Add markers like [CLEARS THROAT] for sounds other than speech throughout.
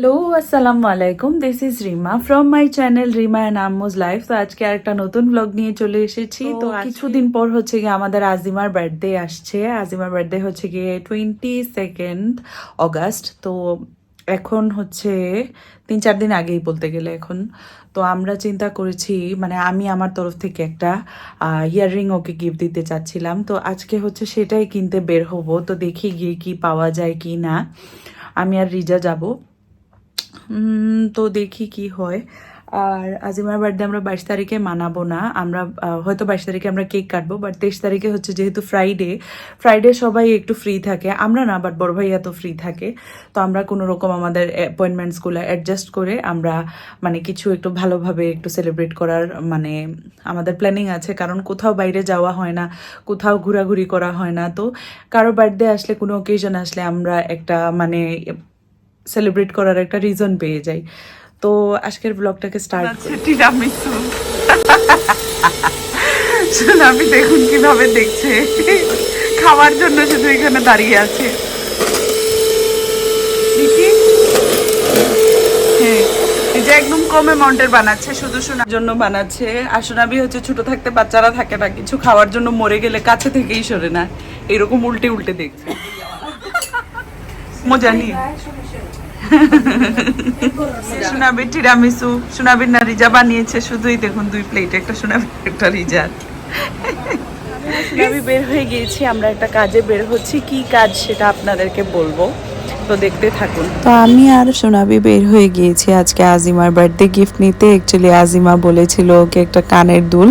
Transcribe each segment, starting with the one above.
Hello আসসালামু আলাইকুম this is Rima from my channel Rima and আম্মুজ life তো আজকে আর একটা নতুন ব্লগ নিয়ে চলে এসেছি। তো কিছুদিন পর হচ্ছে গিয়ে আমাদের আজিমার বার্থডে আসছে। আজিমার বার্থডে হচ্ছে গিয়ে টোয়েন্টি সেকেন্ড অগাস্ট তো এখন হচ্ছে তিন চার দিন আগেই বলতে গেলে এখন। তো আমরা চিন্তা করেছি মানে আমি আমার তরফ থেকে একটা ইয়াররিং ওকে গিফট দিতে চাচ্ছিলাম। তো আজকে হচ্ছে সেটাই কিনতে বের হব। তো দেখি গিয়ে কি পাওয়া যায় কি না। আমি আর রিজা যাব। তো দেখি কি হয়। আর আজিমার বার্থডে আমরা বাইশ তারিখে মানাবো না। আমরা হয়তো বাইশ তারিখে আমরা কেক কাটবো বাট তেইশ তারিখে হচ্ছে যেহেতু ফ্রাইডে ফ্রাইডে সবাই একটু ফ্রি থাকে। আমরা না বাট বড় ভাইয়া তো ফ্রি থাকে। তো আমরা কোনো রকম আমাদের অ্যাপয়েন্টমেন্টসগুলো অ্যাডজাস্ট করে আমরা মানে কিছু একটু ভালোভাবে একটু সেলিব্রেট করার মানে আমাদের প্ল্যানিং আছে। কারণ কোথাও বাইরে যাওয়া হয় না, কোথাও ঘোরাঘুরি করা হয় না। তো কারও বার্থডে আসলে, কোনো অকেশন আসলে আমরা একটা মানে সেলিব্রেট করার একটা রিজন পেয়ে যাই। তো আজকের ব্লগটাকে স্টার্ট টিরামিসু আমি দেখুন কীভাবে দেখছে। খাওয়ার জন্য শুধু এখানে দাঁড়িয়ে আছে। হ্যাঁ এই যে একদম কম অ্যামাউন্টের বানাচ্ছে শুধু শোনার জন্য বানাচ্ছে। আর সোনাবি হচ্ছে ছোট থাকতে বাচ্চারা থাকে না কিছু খাওয়ার জন্য মরে গেলে কাছে থেকেই সরে না। এরকম উল্টে উল্টে দেখছে। মজা নিয়ে। সোনাবি টিরামিসু সোনাবির না রিজা বানিয়েছে, শুধুই দেখুন দুই প্লেট একটা সোনাবির একটা রিজার আমি বের হয়ে গিয়েছি, আমরা একটা কাজে বের হচ্ছি, কি কাজ সেটা আপনাদেরকে বলব? তো দেখতে থাকুন। তো আমি আর সোনাবি বের হয়ে গিয়েছি আজকে আজিমার বার্থডে গিফট নিতে। অ্যাকচুয়ালি আজিমা বলেছিল ওকে একটা কানের দুল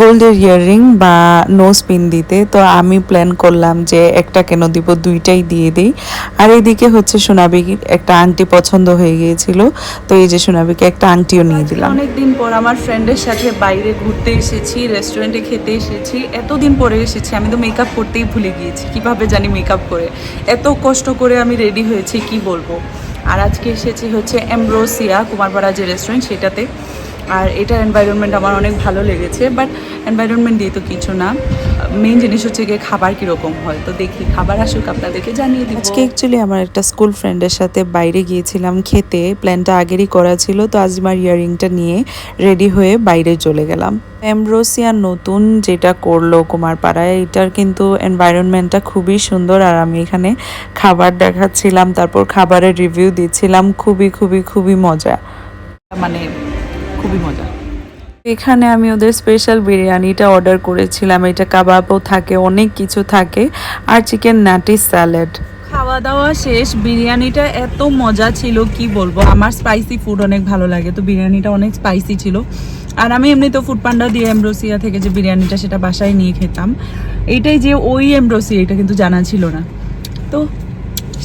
গোল্ডের ইয়াররিং বা নোজ পিন দিতে। তো আমি প্ল্যান করলাম যে একটা কেন দিব দুইটাই দিয়ে দিই। আর এদিকে হচ্ছে সোনাবির একটা আংটি পছন্দ হয়ে গিয়েছিল। তো এই যে সোনাবিকে একটা আংটিও নিয়ে দিলাম। অনেকদিন পর আমার ফ্রেন্ডের সাথে বাইরে ঘুরতে এসেছি রেস্টুরেন্টে খেতে এসেছি। এতদিন পরে এসেছি আমি তো মেকআপ করতেই ভুলে গিয়েছি। কীভাবে জানি মেকআপ করে। এত কষ্ট করে আমি রেডি হয়েছি কি বলব? আর আজকে এসেছি হচ্ছে এমব্রোসিয়া কুমারপাড়া যে রেস্টুরেন্ট সেটাতে। আর এটার এনভায়রনমেন্ট আমার অনেক ভালো লেগেছে বাট এনভায়রনমেন্ট দিয়ে তো কিছু না। মেইন জিনিস হচ্ছে গিয়ে খাবার কীরকম হয় তো দেখি খাবার আসুক আপনাদেরকে জানিয়ে দিব। আজকে অ্যাকচুয়ালি আমার একটা স্কুল ফ্রেন্ডের সাথে বাইরে গিয়েছিলাম খেতে প্ল্যানটা আগেরই করা ছিল তো আজিমার ইয়াররিংটা নিয়ে রেডি হয়ে বাইরে চলে গেলাম। এমব্রোসিয়া নতুন যেটা করল কুমারপাড়ায় এটার কিন্তু এনভায়রনমেন্টটা খুবই সুন্দর আর আমি এখানে খাবার দেখাচ্ছিলাম তারপর খাবারের রিভিউ দিচ্ছিলাম খুবই খুবই খুবই মজা। মানে খুবই মজা। এখানে আমি ওদের স্পেশাল বিরিয়ানিটা অর্ডার করেছিলাম। এটা কাবাবও থাকে, অনেক কিছু থাকে। আর চিকেন নাটি স্যালাড খাওয়া দাওয়া শেষ, বিরিয়ানিটা এত মজা ছিল, কি বলব? আমার স্পাইসি ফুড অনেক ভালো লাগে, তো বিরিয়ানিটা অনেক স্পাইসি ছিল। আর আমি এমনি তো ফুড পান্ডা দিয়ে এমব্রোসিয়া থেকে যে বিরিয়ানিটা সেটা বাসায় নিয়ে খেতাম। এইটাই যে ওই এমব্রোসিয়া এটা কিন্তু জানা ছিল না। তো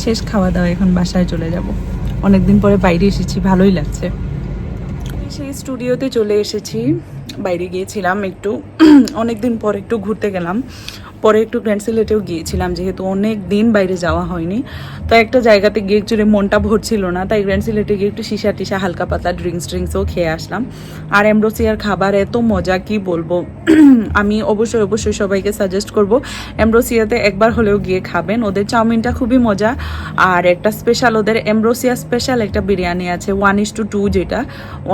শেষ খাওয়া দাওয়া এখন বাসায় চলে যাব। অনেকদিন পরে বাইরে এসেছি, ভালোই লাগছে। সেই স্টুডিওতে চলে এসেছি। বাইরে গিয়েছিলাম একটু। [CLEARS THROAT] অনেকদিন পর একটু ঘুরতে গেলাম। পরে একটু গ্র্যান্ড সিলেটেও গিয়েছিলাম, যেহেতু অনেক দিন বাইরে যাওয়া হয়নি। তো একটা জায়গাতে গিয়ে একচুয়ালি মনটা ভরছিল না, তাই গ্র্যান্ড সিলেটে গিয়ে একটু সিসা টিসা, হালকা পাতলা ড্রিঙ্কস ড্রিঙ্কসও খেয়ে আসলাম। আর এমব্রোসিয়ার খাবার এত মজা, কি বলব? [CLEARS THROAT] আমি অবশ্যই অবশ্যই সবাইকে সাজেস্ট করব এমব্রোসিয়াতে একবার হলেও গিয়ে খাবেন। ওদের চাউমিনটা খুবই মজা, আর একটা স্পেশাল ওদের এমব্রোসিয়া স্পেশাল একটা বিরিয়ানি আছে ওয়ান ইস টু টু যেটা।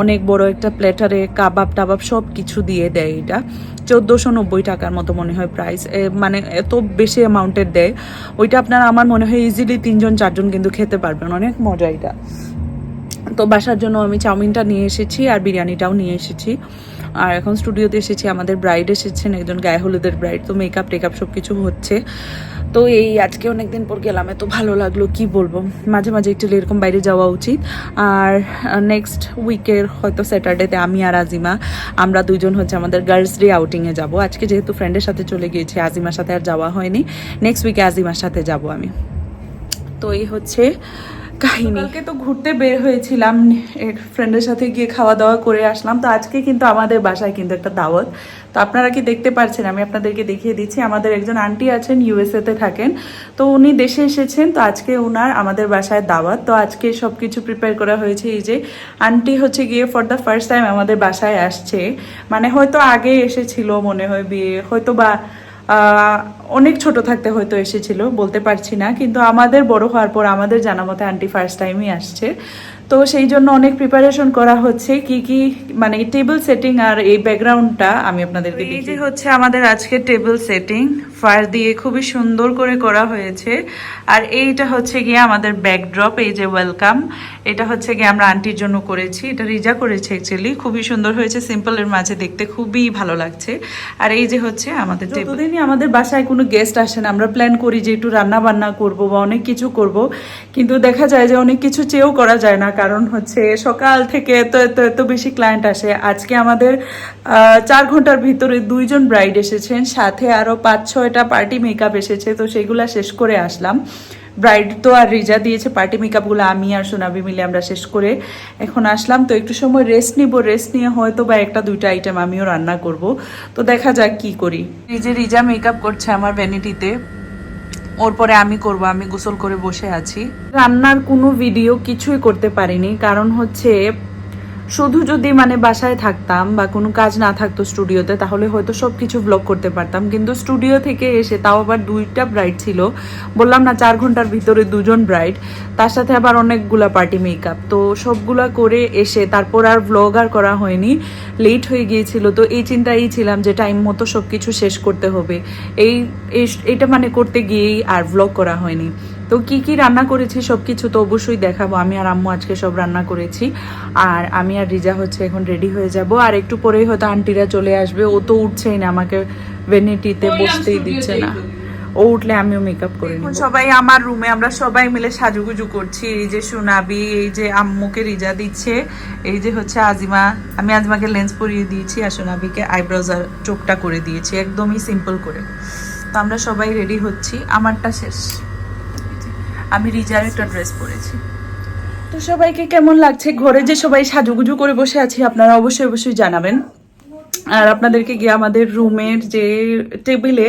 অনেক বড় একটা প্লেটারে কাবাব টাবাব সব কিছু দিয়ে দেয় এটা। চোদ্দোশো নব্বই টাকার মতো মনে হয় প্রাইস মানে এত বেশি অ্যামাউন্টের দেয়, ওইটা আপনারা আমার মনে হয় ইজিলি তিনজন, চারজন কিন্তু খেতে পারবেন। অনেক মজা এটা। তো বাসার জন্য আমি চাউমিনটা নিয়ে এসেছি আর বিরিয়ানিটাও নিয়ে এসেছি। আর এখন স্টুডিওতে এসেছি, আমাদের ব্রাইড এসেছেন, একজন গায়ে হলুদের ব্রাইড তো মেকআপ টেকআপ সব কিছু হচ্ছে। তো এই আজকে অনেকদিন পর গেলাম, এত ভালো লাগল, কি বলব? মাঝে মাঝে একটু এরকম বাইরে যাওয়া উচিত। আর নেক্সট উইকের হয়তো স্যাটারডেতে আমি আর আজিমা, আমরা দুজন হচ্ছে আমাদের গার্লস ডে আউটিংয়ে যাব। আজকে যেহেতু ফ্রেন্ডের সাথে চলে গিয়েছি, আজিমার সাথে আর যাওয়া হয়নি। নেক্সট উইকে আজিমার সাথে যাব আমি। তো এই হচ্ছে কাহিনী। কালকে তো ঘুরতে বের হয়েছিলাম ফ্রেন্ডের সাথে গিয়ে খাওয়া দাওয়া করে আসলাম। তো আজকে কিন্তু আমাদের বাসায় কিন্তু একটা দাওয়াত। তো আপনারা কি দেখতে পাচ্ছেন আমি আপনাদেরকে দেখিয়ে দিচ্ছি। আমাদের একজন আন্টি আছেন ইউএসএ তে থাকেন। তো উনি দেশে এসেছেন। তো আজকে ওনার আমাদের বাসায় দাওয়াত। তো আজকে সব কিছু প্রিপেয়ার করা হয়েছে এই যে আন্টি হচ্ছে গিয়ে ফর দ্য ফার্স্ট টাইম আমাদের বাসায় আসছে। মানে হয়তো আগে এসেছিল মনে হয় বিয়ে হয়তো বা অনেক ছোট থাকতে হয়তো এসেছিল, বলতে পারছি না, কিন্তু আমাদের বড় হওয়ার পর আমাদের জানা মতে আন্টি ফার্স্ট টাইমই আসছে। তো সেই জন্য অনেক প্রিপারেশন করা হচ্ছে। কি কি মানে টেবিল সেটিং আর এই ব্যাকগ্রাউন্ডটা আমি আপনাদেরকে এই যে হচ্ছে আমাদের আজকে টেবিল সেটিং ফায়ার দিয়ে খুবই সুন্দর করে করা হয়েছে। আর এইটা হচ্ছে গিয়ে আমাদের ব্যাকড্রপ এই যে ওয়েলকাম এটা হচ্ছে গিয়ে আমরা আন্টির জন্য করেছি। এটা রিজা করেছে অ্যাকচুয়ালি খুবই সুন্দর হয়েছে সিম্পলের মাঝে দেখতে খুবই ভালো লাগছে। আর এই যে হচ্ছে আমাদের যতদিনই আমাদের বাসায় কোনো গেস্ট আসে না আমরা প্ল্যান করি যে একটু রান্না বান্না করব বা অনেক কিছু করব। কিন্তু দেখা যায় যে অনেক কিছু চেয়েও করা যায় না। কারণ হচ্ছে সকাল থেকে এত এত এত বেশি ক্লায়েন্ট আসে। আজকে আমাদের চার ঘণ্টার ভিতরে দুইজন ব্রাইড এসেছেন, সাথে আরও পাঁচ, ছয়টা পার্টি মেকআপ এসেছে, তো সেগুলা শেষ করে আসলাম। ব্রাইড তো আর রিজা দিয়েছে পার্টি মেকআপগুলো আমি আর সোনাবি মিলে আমরা শেষ করে এখন আসলাম। তো একটু সময় রেস্ট নিব রেস্ট নিয়ে হয়তো বা একটা, দুইটা আইটেম আমিও রান্না করব। তো দেখা যাক কি করি। এই যে রিজা মেকআপ করছে আমার ভ্যানিটিতে ওর পরে আমি করব, আমি গোসল করে বসে আছি। রান্নার কোনো ভিডিও কিছুই করতে পারিনি, কারণ হচ্ছে শুধু যদি মানে বাসায় থাকতাম বা কোনো কাজ না থাকতো স্টুডিওতে, তাহলে হয়তো সব কিছু ব্লগ করতে পারতাম। কিন্তু স্টুডিও থেকে এসে তাও আবার দুইটা ব্রাইড ছিল। বললাম না, চার ঘণ্টার ভিতরে দুজন ব্রাইড তার সাথে আবার অনেকগুলা পার্টি মেকআপ তো সবগুলা করে এসে তারপর আর ব্লগ আর করা হয়নি। লেট হয়ে গিয়েছিল, তো এই চিন্তাই ছিলাম যে টাইম মতো সব কিছু শেষ করতে হবে। এই, এই- এটা মানে করতে গিয়েই আর ব্লগ করা হয়নি। তো কি কি রান্না করেছি সব কিছু তো অবশ্যই দেখাবো। আমি আর আম্মু আজকে সব রান্না করেছি। আর আমি আর রিজা হচ্ছে এখন রেডি হয়ে যাব। আর একটু পরেই হয়তো আন্টিরা চলে আসবে। ও তো উঠছেই না আমাকে ভেনিটিতে বসতেই দিচ্ছে না। ও উঠলে আমিও মেকআপ করে নিব। সবাই আমার রুমে আমরা সবাই মিলে সাজুগুজু করছি। এই যে সোনাবি এই যে আম্মুকে রিজা দিচ্ছে এই যে হচ্ছে আজিমা। আমি আজিমাকে লেন্স পরিয়ে দিয়েছি আর সোনাবিকে আইব্রোজ আর চোখটা করে দিয়েছি একদমই সিম্পল করে। তো আমরা সবাই রেডি হচ্ছি। আমারটা শেষ। আমি রিজার একটা ড্রেস পরেছি। তো সবাইকে কেমন লাগছে? ঘরে যে সবাই সাজুগুজু করে বসে আছি, আপনারা অবশ্যই অবশ্যই জানাবেন। আর আপনাদেরকে গিয়ে আমাদের রুমের যে টেবিলে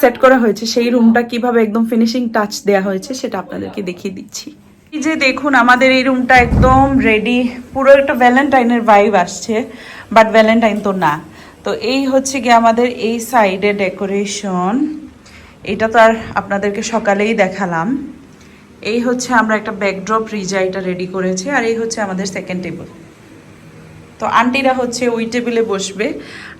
সেট করা হয়েছে, সেই রুমটা কীভাবে একদম ফিনিশিং টাচ দেয়া হয়েছে, সেটা আপনাদেরকে দেখিয়ে দিচ্ছি। এই যে দেখুন, আমাদের এই রুমটা একদম রেডি পুরো একটা ভ্যালেন্টাইনের ভাইব আসছে বাট ভ্যালেন্টাইন তো না। তো এই হচ্ছে গিয়ে আমাদের এই সাইডে ডেকোরেশন এটা তো আর আপনাদেরকে সকালেই দেখালাম। এই হচ্ছে আমরা একটা ব্যাকড্রপ রিজা এটা রেডি করেছে আর এই হচ্ছে আমাদের সেকেন্ড টেবিল তো আন্টিরা হচ্ছে ওই টেবিলে বসবে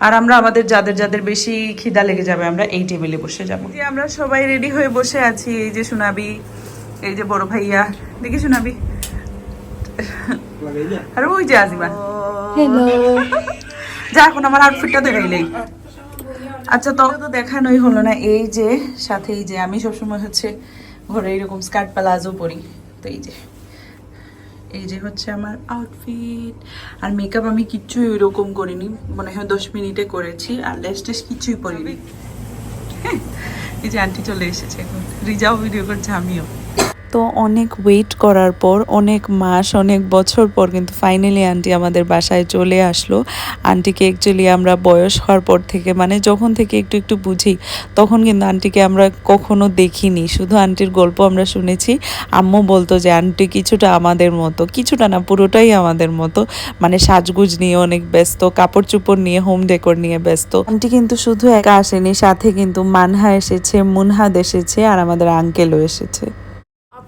আর আমরা আমাদের যাদের যাদের বেশি খিদা লেগে যাবে আমরা এই টেবিলে বসে যাব। যে আমরা সবাই রেডি হয়ে বসে আছি এই যে সোনাবি এই যে বড় ভাইয়া দেখি সোনাবি। আর ওই যে আজিমা। যা এখন আমার আউটফিটটা দেখাইলেই আচ্ছা তো তো দেখানোই হলো না এই যে সাথে এই যে আমি সবসময় হচ্ছে ঘরে এরকম স্কার্ট প্লাজো পরি। তো এই যে এই যে হচ্ছে আমার আউটফিট আর মেকআপ আমি কিচ্ছুই ওইরকম করিনি মনে হয় দশ মিনিটে করেছি আর লেস টেস কিছুই পরিনি। হ্যাঁ, এই যে আন্টি চলে এসেছে এখন। রিজাও ভিডিও করছে আমিও। তো অনেক ওয়েট করার পর, অনেক মাস, অনেক বছর পর কিন্তু ফাইনালি আন্টি আমাদের বাসায় চলে আসলো। আন্টিকে অ্যাকচুয়ালি আমরা বয়স হওয়ার পর থেকে মানে যখন থেকে একটু একটু বুঝি, তখন কিন্তু আন্টিকে আমরা কখনো দেখিনি। শুধু আন্টির গল্প আমরা শুনেছি। আম্মু বলতো যে আন্টি কিছুটা আমাদের মতো। কিছুটা না, পুরোটাই আমাদের মতো। মানে সাজগুজ নিয়ে অনেক ব্যস্ত কাপড় চোপড় নিয়ে হোম ডেকোর নিয়ে ব্যস্ত। আন্টি কিন্তু শুধু একা আসেনি, সাথে কিন্তু মানহা এসেছে, মুনহাদ এসেছে, আর আমাদের আঙ্কেলও এসেছে।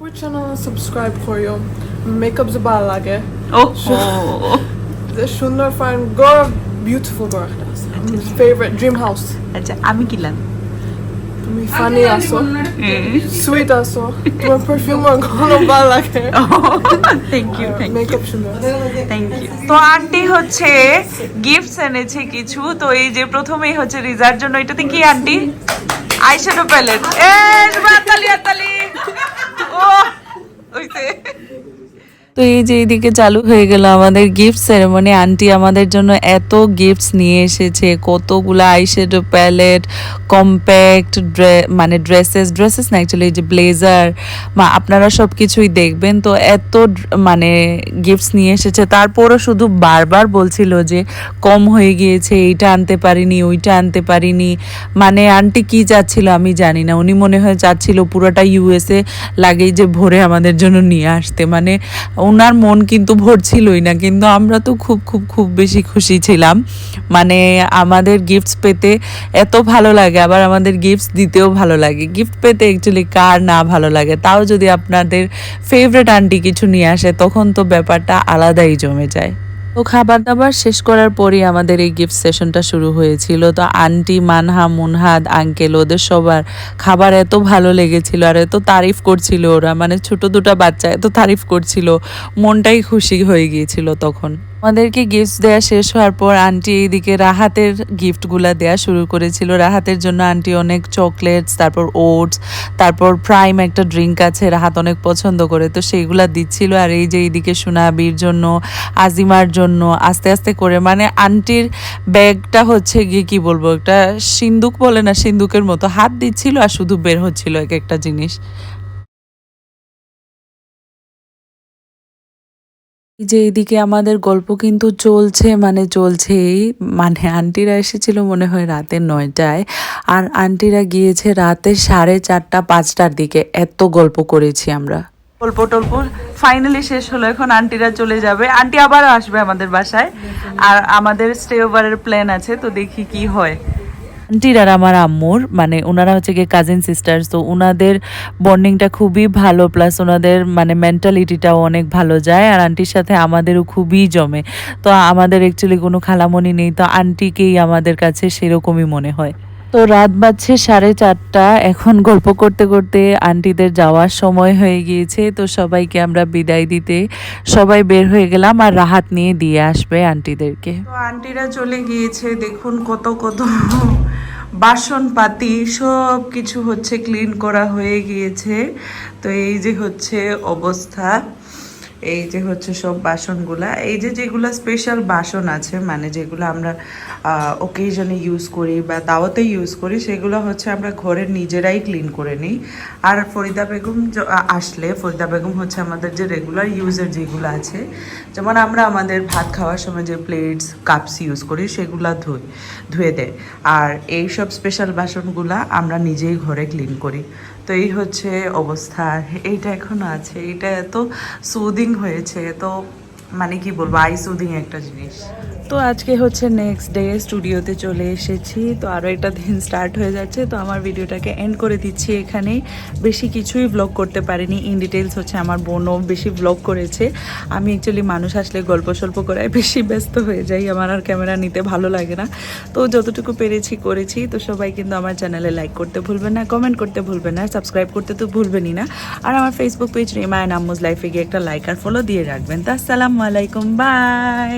আপুর চ্যানেল সাবস্ক্রাইব করিও মেকআপ যে ভালো লাগে সুন্দর ফাইন গড় বিউটিফুল গড় ফেভারিট ড্রিম হাউস আচ্ছা আমি কিলাম তুমি ফানি আসো সুইট আসো তোমার পারফিউম গড় ভালো লাগে থ্যাংক ইউ থ্যাংক মেকআপ সুন্দর থ্যাংক ইউ তো আন্টি হচ্ছে গিফটস এনেছে কিছু। তো এই যে প্রথমেই হচ্ছে রিজার জন্য। এটাতে কি আন্টি? আইশ্যাডো প্যালেট এ হাততালি ও ওইতে তো এই যে এইদিকে চালু হয়ে গেল আমাদের গিফট সেরেমনি আন্টি আমাদের জন্য এত গিফটস নিয়ে এসেছে। কতগুলো আইশ্যাডো প্যালেট কম্প্যাক্ট মানে ড্রেসেস ড্রেসেস না অ্যাকচুয়ালি যে ব্লেজার মা, আপনারা সব কিছুই দেখবেন। তো এত মানে গিফটস নিয়ে এসেছে। তারপরও শুধু বারবার বলছিল যে কম হয়ে গিয়েছে, এইটা আনতে পারিনি, ওইটা আনতে পারিনি। মানে আন্টি কি চাচ্ছিল আমি জানি না। উনি মনে হয় চাচ্ছিল পুরোটা ইউএসএ লাগেই যে ভরে আমাদের জন্য নিয়ে আসতে। মানে ওনার মন কিন্তু ভরছিলই না, কিন্তু আমরা তো খুব খুব খুব বেশি খুশি ছিলাম। মানে আমাদের গিফটস পেতে এত ভালো লাগে, আবার আমাদের গিফটস দিতেও ভালো লাগে। গিফট পেতে অ্যাকচুয়ালি কার না ভালো লাগে? তাও যদি আপনাদের ফেভারেট আন্টি কিছু নিয়ে আসে, তখন তো ব্যাপারটা আলাদাই জমে যায়। তো খাবার দাবার শেষ করার পরই আমাদের এই গিফট সেশনটা শুরু হয়েছিল। তো আন্টি, মানহা, মুনহাদ আঙ্কেল ওদের সবার খাবার এত ভালো লেগেছিল আর এত তারিফ করছিল ওরা। মানে ছোট দুটা বাচ্চা এত তারিফ করছিল। মনটাই খুশি হয়ে গিয়েছিল তখন। আমাদেরকে গিফট দেওয়া শেষ হওয়ার পর আন্টি এইদিকে রাহাতের গিফটগুলা দেওয়া শুরু করেছিল। রাহাতের জন্য আন্টি অনেক চকলেটস তারপর ওটস তারপর প্রাইম একটা ড্রিঙ্ক আছে রাহাত অনেক পছন্দ করে, তো সেইগুলা দিচ্ছিল। আর এই যে এইদিকে সোনাবির জন্য, আজিমার জন্য, আস্তে আস্তে করে মানে আন্টির ব্যাগটা হচ্ছে গিয়ে কি বলব, একটা সিন্দুক বলে না, সিন্দুকের মতো হাত দিচ্ছিল আর শুধু বের হচ্ছিল এক একটা জিনিস। যে এদিকে আমাদের গল্প কিন্তু চলছে মানে চলছেই। মানে আন্টিরা এসেছিল মনে হয় রাতে নয়টায়, আর আন্টিরা গিয়েছে রাতে সাড়ে চারটা, পাঁচটার দিকে। এত গল্প করেছি আমরা। গল্প টল্প ফাইনালি শেষ হলো, এখন আন্টিরা চলে যাবে। আন্টি আবারও আসবে আমাদের বাসায়। আর আমাদের স্টে ওভারের প্ল্যান আছে, তো দেখি কি হয়। আন্টির আর আমার আম্মুর মানে ওনারা হচ্ছে গিয়ে কাজিন সিস্টার তো ওনাদের বন্ডিংটা খুবই ভালো প্লাস ওনাদের মানে মেন্টালিটিটাও অনেক ভালো যায়, আর আন্টির সাথে আমাদেরও খুবই জমে। তো আমাদের অ্যাকচুয়ালি কোনো খালামনি নেই, তো আন্টিকেই আমাদের কাছে সেরকমই মনে হয়। তো রাত বাজছে সাড়ে চারটা। এখন গল্প করতে করতে আন্টিদের যাওয়ার সময় হয়ে গিয়েছে। তো সবাইকে আমরা বিদায় দিতে সবাই বের হয়ে গেলাম আর রাহাত নিয়ে দিয়ে আসবে আন্টিদেরকে। তো আন্টিরা চলে গিয়েছে। দেখুন কত কত বাসন পাতি সব কিছু হচ্ছে ক্লিন করা হয়ে গিয়েছে। তো এই যে হচ্ছে অবস্থা। এই যে হচ্ছে সব বাসনগুলা, এই যে যেগুলো স্পেশাল বাসন আছে মানে যেগুলো আমরা ওকেজনে ইউজ করি বা দাওয়াতে ইউজ করি, সেগুলো হচ্ছে আমরা ঘরে নিজেরাই ক্লিন করে নিই। আর ফরিদা বেগম আসলে ফরিদা বেগম হচ্ছে আমাদের যে রেগুলার ইউজের যেগুলো আছে, যেমন আমরা আমাদের ভাত খাওয়ার সময় যে প্লেটস কাপস ইউজ করি, সেগুলো ধুই, ধুয়ে দেয় আর এই সব স্পেশাল বাসনগুলা আমরা নিজেই ঘরে ক্লিন করি। তো এই হচ্ছে অবস্থা। এইটা এখনও আছে। এটা এত সুদিং হয়েছে। তো মানে কি বলব? আই সুদিং একটা জিনিস। তো আজকে হচ্ছে নেক্সট ডে স্টুডিওতে চলে এসেছি। তো আরও একটা দিন স্টার্ট হয়ে যাচ্ছে, তো আমার ভিডিওটাকে এন্ড করে দিচ্ছি এখানে বেশি কিছুই ব্লগ করতে পারিনি ইন ডিটেলস হচ্ছে আমার বোনও বেশি ব্লগ করেছে। আমি অ্যাকচুয়ালি মানুষ আসলে গল্প সল্প করায় বেশি ব্যস্ত হয়ে যাই, আমার আর ক্যামেরা নিতে ভালো লাগে না। তো যতটুকু পেরেছি করেছি, তো সবাই কিন্তু আমার চ্যানেলে লাইক করতে ভুলবেন না কমেন্ট করতে ভুলবেন না সাবস্ক্রাইব করতে তো ভুলবেনই না। আর আমার ফেসবুক পেজ রিমা অ্যান্ড লাইফে গিয়ে একটা লাইক আর ফলো দিয়ে রাখবেন। তো আসসালামু আলাইকুম বাই